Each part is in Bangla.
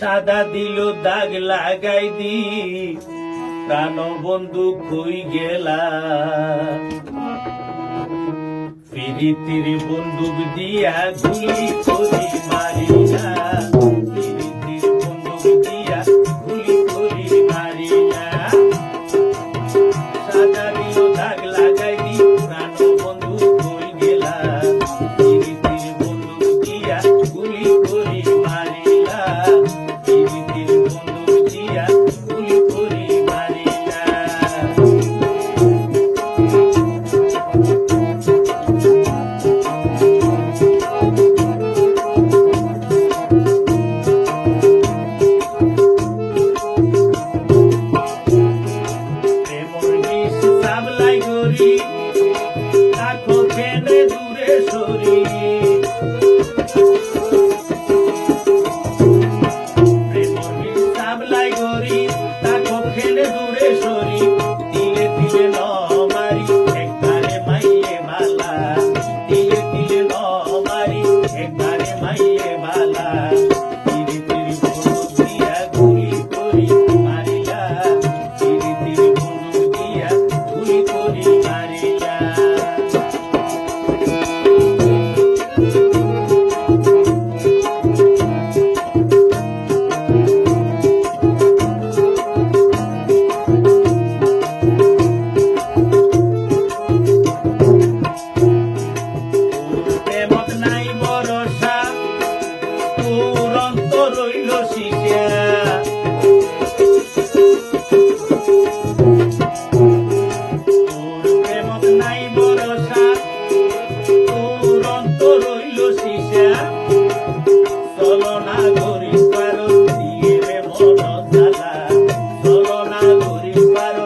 সাদা দিল, দাগ লাগাই দি। প্রাণ বন্ধু কই গেলা? ফিরি ফিরিতির বন্দুক দিয়া গুলি করি মারিলা। সাবলাই গরি রাখো কেনে দূরে সরি। সাবলাই গরি রাখো কেনে দূরে সরি। দিলে দিলে ন মারি একবারে মাইয়ে বালা। দিলে দিলে ন মারি অন্তর রইল শিখা। নাই ভরসা অন্তর রইল শিখা। চলো না গরি পারো দিয়ে রে মন জ্বালা। চলো না গরি পারো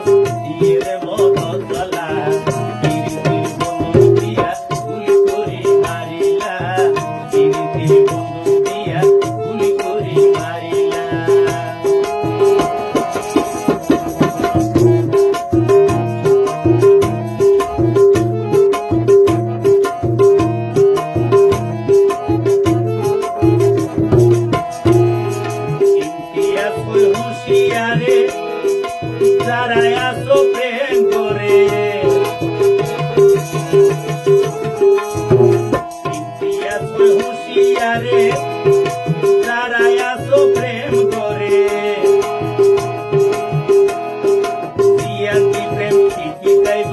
সকল হুঁশিয়ারে যারা আসো প্রেম করে। হুঁশিয়ারে যারা আসো প্রেম করে। প্রেম ঠিকই গাইব